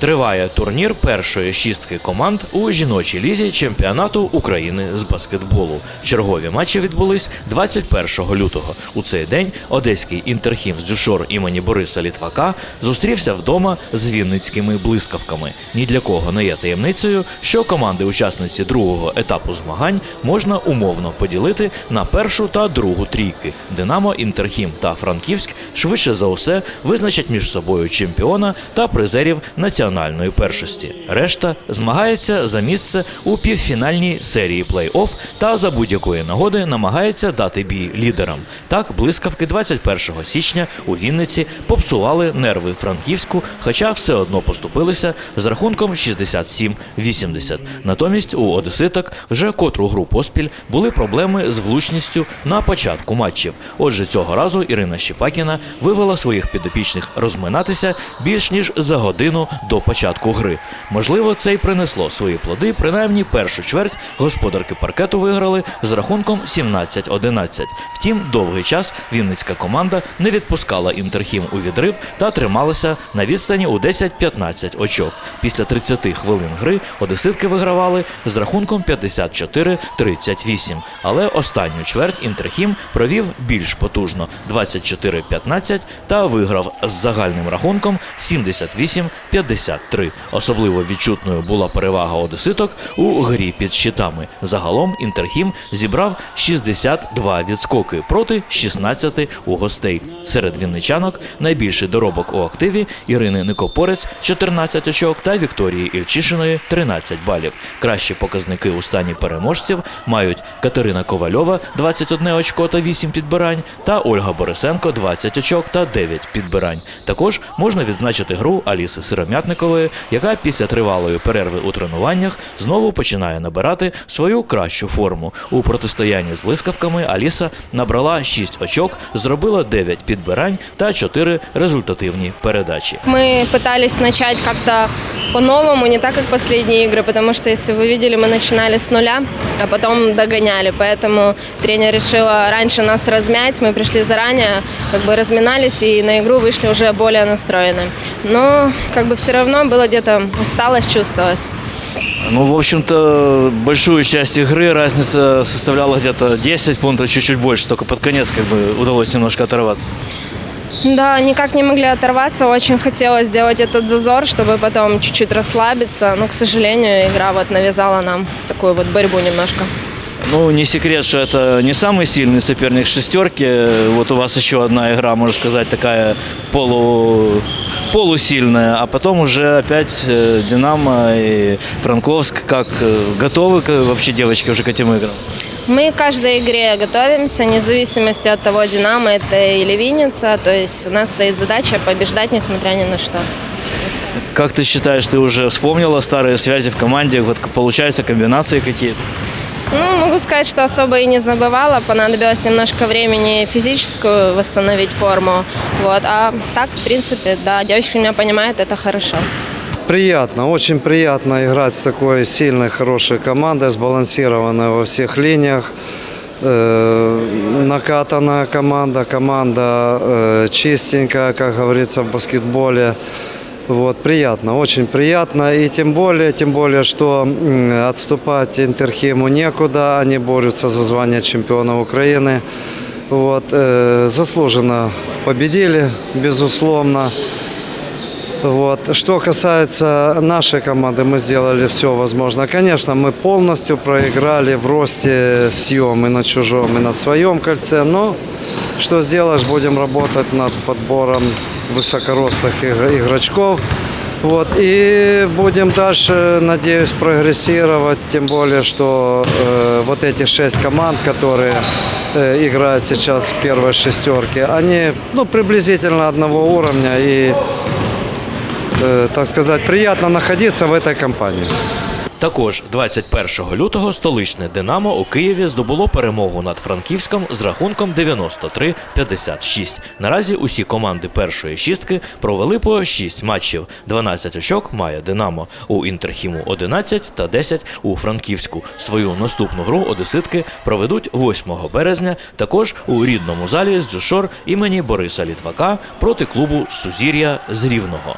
Триває турнір першої шістки команд у жіночій лізі чемпіонату України з баскетболу. Чергові матчі відбулись 21 лютого. У цей день одеський інтерхім з Дюшор імені Бориса Літвака зустрівся вдома з вінницькими блискавками. Ні для кого не є таємницею, що команди-учасниці другого етапу змагань можна умовно поділити на першу та другу трійки. Динамо, Інтерхім та Франківськ швидше за усе визначать між собою чемпіона та призерів національної першості. Решта змагається за місце у півфінальній серії плей-офф та за будь-якої нагоди намагається дати бій лідерам. Так, блискавки 21 січня у Вінниці попсували нерви Франківську, хоча все одно поступилися з рахунком 67-80. Натомість у одеситок вже котру гру поспіль були проблеми з влучністю на початку матчів. Отже, цього разу Ірина Щепакіна вивела своїх підопічних розминатися більш ніж за годину до початку гри. Можливо, це й принесло свої плоди. Принаймні першу чверть господарки паркету виграли з рахунком 17-11. Втім, довгий час вінницька команда не відпускала інтерхім у відрив та трималася на відстані у 10-15 очок. Після 30 хвилин гри одеситки вигравали з рахунком 54-38. Але останню чверть інтерхім провів більш потужно 24-15 та виграв з загальним рахунком 78-53. Особливо відчутною була перевага одеситок у грі під щитами. Загалом інтерхім зібрав 62 відскоки проти 16 у гостей. Серед вінничанок найбільший доробок у активі Ірини Никопорець 14 очок та Вікторії Ільчишиної 13 балів. Кращі показники у стані переможців мають Катерина Ковальова 21 очко та 8 підбирань та Ольга Борисенко 20 очок та 9 підбирань. Також можна відзначити гру Аліси Сиромятникової, яка після тривалої перерви у тренуваннях знову починає набирати свою кращу форму. У протистоянні з блискавками Аліса набрала 6 очок, зробила 9 підбирань та 4 результативні передачі. Мы пытались начать как-то по-новому, не так, как последние игры, потому что, если вы видели, мы начинали с нуля, а потом догоняли. Поэтому тренер решила раньше нас размять, мы пришли заранее, как бы разминались и на игру вышли уже более настроены. Но как бы все равно было где-то усталость чувствовалась. Ну, в общем-то, большую часть игры разница составляла где-то 10 пунктов, чуть-чуть больше. Только под конец как бы удалось немножко оторваться. Да, никак не могли оторваться, очень хотелось сделать этот зазор, чтобы потом чуть-чуть расслабиться, но, к сожалению, игра вот навязала нам такую вот борьбу немножко. Ну, не секрет, что это не самый сильный соперник шестерки. Вот у вас еще одна игра, можно сказать, такая полу, полусильная. А потом уже опять э, Динамо и Франковск. Как э, готовы вообще девочки уже к этим играм? Мы к каждой игре готовимся, вне зависимости от того, Динамо это или Винница. То есть у нас стоит задача побеждать, несмотря ни на что. Как ты считаешь, ты уже вспомнила старые связи в команде? Вот получаются комбинации какие-то? Ну, могу сказать, что особо и не забывала. Понадобилось немножко времени физическую восстановить форму. Вот. А так, в принципе, да, девочки меня понимают, это хорошо. Приятно, очень приятно играть с такой сильной, хорошей командой, сбалансированной во всех линиях. Э, накатанная команда, команда э, чистенькая, как говорится в баскетболе. Вот, приятно, очень приятно. И тем более, тем более, что отступать Интерхиму некуда. Они борются за звание чемпиона Украины. Вот, э, заслуженно победили, безусловно. Вот. Что касается нашей команды, мы сделали все возможное. Конечно, мы полностью проиграли в росте съем и на чужом, и на своем кольце. Но что сделаешь, будем работать над подбором высокорослых игр- игрочков. Вот. И будем дальше, надеюсь, прогрессировать. Тем более, что э, вот эти шесть команд, которые э, играют сейчас в первой шестерке, они ну, приблизительно одного уровня. И э, так сказать, приятно находиться в этой компании. Також 21 лютого столичне Динамо у Києві здобуло перемогу над Франківськом з рахунком 93-56. Наразі усі команди першої шістки провели по 6 матчів. 12 очок має Динамо у Інтерхіму 11 та 10 у Франківську. Свою наступну гру одеситки проведуть 8 березня також у рідному залі з Джошор імені Бориса Літвака проти клубу Сузір'я з Рівного.